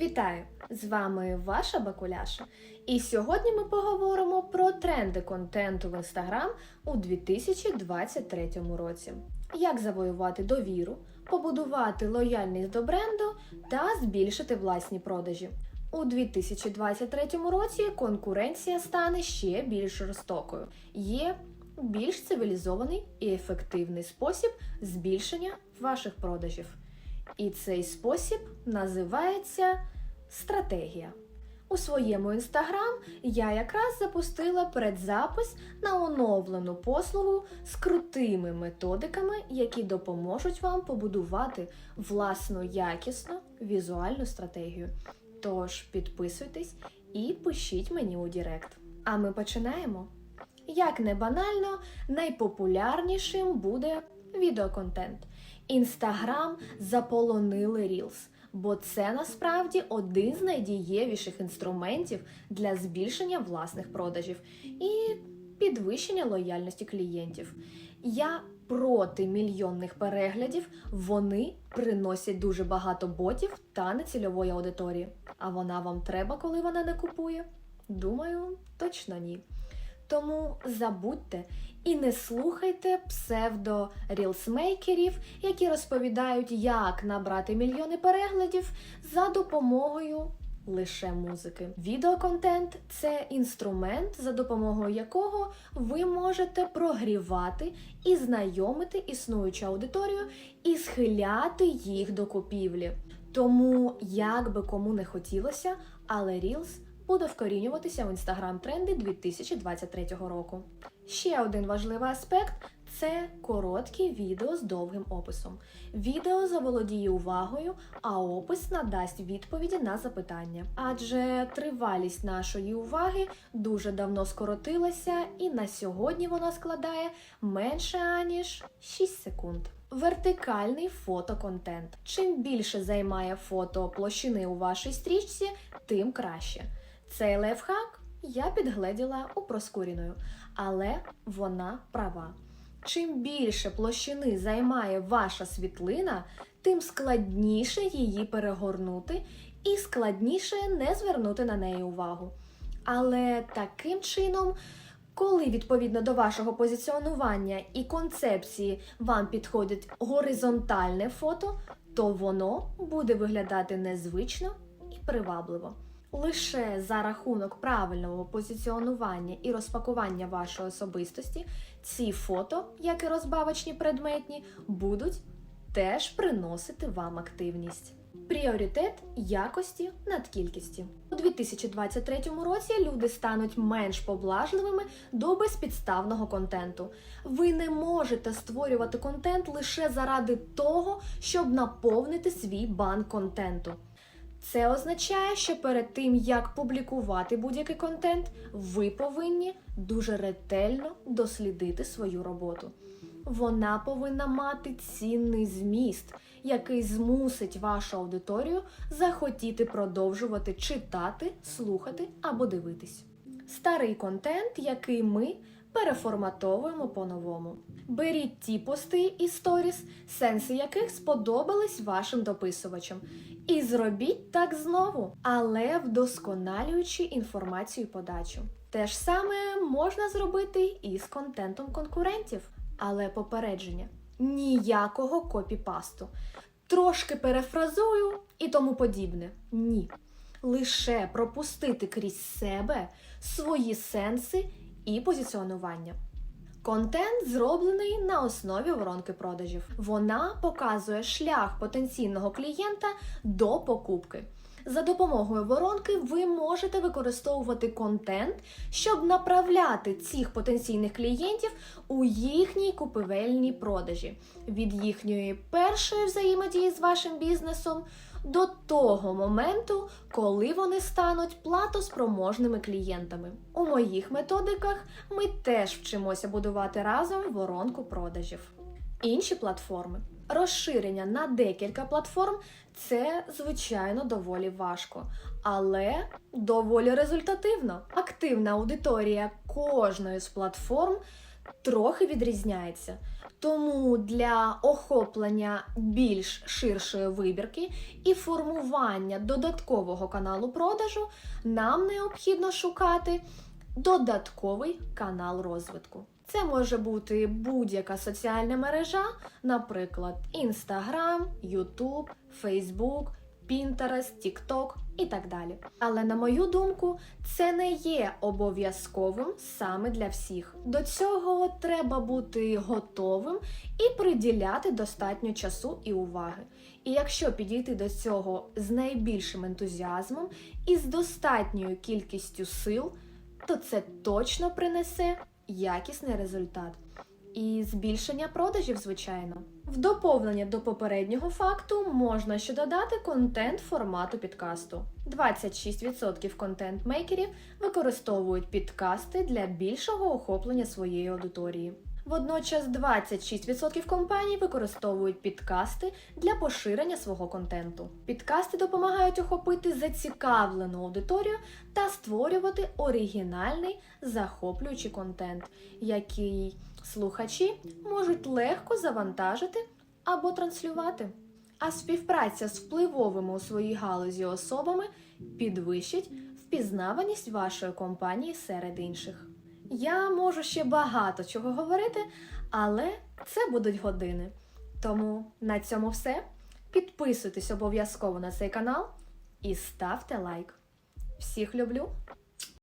Вітаю! З вами ваша Бакуляша. І сьогодні ми поговоримо про тренди контенту в Інстаграм у 2023 році. Як завоювати довіру, побудувати лояльність до бренду та збільшити власні продажі. У 2023 році конкуренція стане ще більш жорстокою. Є більш цивілізований і ефективний спосіб збільшення ваших продажів. І цей спосіб називається стратегія. У своєму інстаграм я якраз запустила предзапис на оновлену послугу з крутими методиками, які допоможуть вам побудувати власну якісну візуальну стратегію. Тож підписуйтесь і пишіть мені у Дірект. А ми починаємо. Як не банально, найпопулярнішим буде відеоконтент. Інстаграм заполонили Reels, бо це насправді один з найдієвіших інструментів для збільшення власних продажів і підвищення лояльності клієнтів. Я проти мільйонних переглядів, вони приносять дуже багато ботів та нецільової аудиторії. А вона вам треба, коли вона не купує? Думаю, точно ні. Тому забудьте і не слухайте псевдо рілсмейкерів, які розповідають, як набрати мільйони переглядів за допомогою лише музики. Відеоконтент це інструмент, за допомогою якого ви можете прогрівати і знайомити існуючу аудиторію і схиляти їх до купівлі. Тому, як би кому не хотілося, але Reels буде вкорінюватися в інстаграм тренди 2023 року. Ще один важливий аспект це короткі відео з довгим описом. Відео заволодіє увагою, а опис надасть відповіді на запитання. Адже тривалість нашої уваги дуже давно скоротилася, і на сьогодні вона складає менше аніж 6 секунд. Вертикальний фотоконтент. Чим більше займає фото площини у вашій стрічці, тим краще. Цей лайфхак я підгледіла у проскуріною, але вона права. Чим більше площини займає ваша світлина, тим складніше її перегорнути і складніше не звернути на неї увагу. Але таким чином, коли відповідно до вашого позиціонування і концепції вам підходить горизонтальне фото, то воно буде виглядати незвично і привабливо. Лише за рахунок правильного позиціонування і розпакування вашої особистості ці фото, як і розбавочні предметні, будуть теж приносити вам активність. Пріоритет якості над кількістю. У 2023 році люди стануть менш поблажливими до безпідставного контенту. Ви не можете створювати контент лише заради того, щоб наповнити свій банк контенту. Це означає, що перед тим, як публікувати будь-який контент, ви повинні дуже ретельно дослідити свою роботу. Вона повинна мати цінний зміст, який змусить вашу аудиторію захотіти продовжувати читати, слухати або дивитись. Старий контент, який ми переформатовуємо по-новому. Беріть ті пости і сторіс, сенси яких сподобались вашим дописувачам. І зробіть так знову, але вдосконалюючи інформацію і подачу. Те ж саме можна зробити і з контентом конкурентів, але попередження ніякого копіпасту. Трошки перефразую і тому подібне. Ні. Лише пропустити крізь себе свої сенси і позиціонування. Контент зроблений на основі воронки продажів. Вона показує шлях потенційного клієнта до покупки. За допомогою воронки ви можете використовувати контент, щоб направляти цих потенційних клієнтів у їхній купівельні продажі від їхньої першої взаємодії з вашим бізнесом до того моменту, коли вони стануть платоспроможними клієнтами. У моїх методиках ми теж вчимося будувати разом воронку продажів. Інші платформи. Розширення на декілька платформ це, звичайно, доволі важко, але доволі результативно. Активна аудиторія кожної з платформ трохи відрізняється. Тому для охоплення більш ширшої вибірки і формування додаткового каналу продажу нам необхідно шукати додатковий канал розвитку. Це може бути будь-яка соціальна мережа, наприклад, Instagram, YouTube, Facebook, Pinterest, TikTok і так далі. Але на мою думку, це не є обов'язковим саме для всіх. До цього треба бути готовим і приділяти достатньо часу і уваги. І якщо підійти до цього з найбільшим ентузіазмом і з достатньою кількістю сил, то це точно принесе якісний результат. І збільшення продажів, звичайно. В доповнення до попереднього факту можна ще додати контент формату підкасту. 26% контент-мейкерів використовують підкасти для більшого охоплення своєї аудиторії. Водночас 26% компаній використовують підкасти для поширення свого контенту. Підкасти допомагають охопити зацікавлену аудиторію та створювати оригінальний захоплюючий контент, який слухачі можуть легко завантажити або транслювати. А співпраця з впливовими у своїй галузі особами підвищить впізнаваність вашої компанії серед інших. Я можу ще багато чого говорити, але це будуть години. Тому на цьому все. Підписуйтесь обов'язково на цей канал і ставте лайк. Всіх люблю!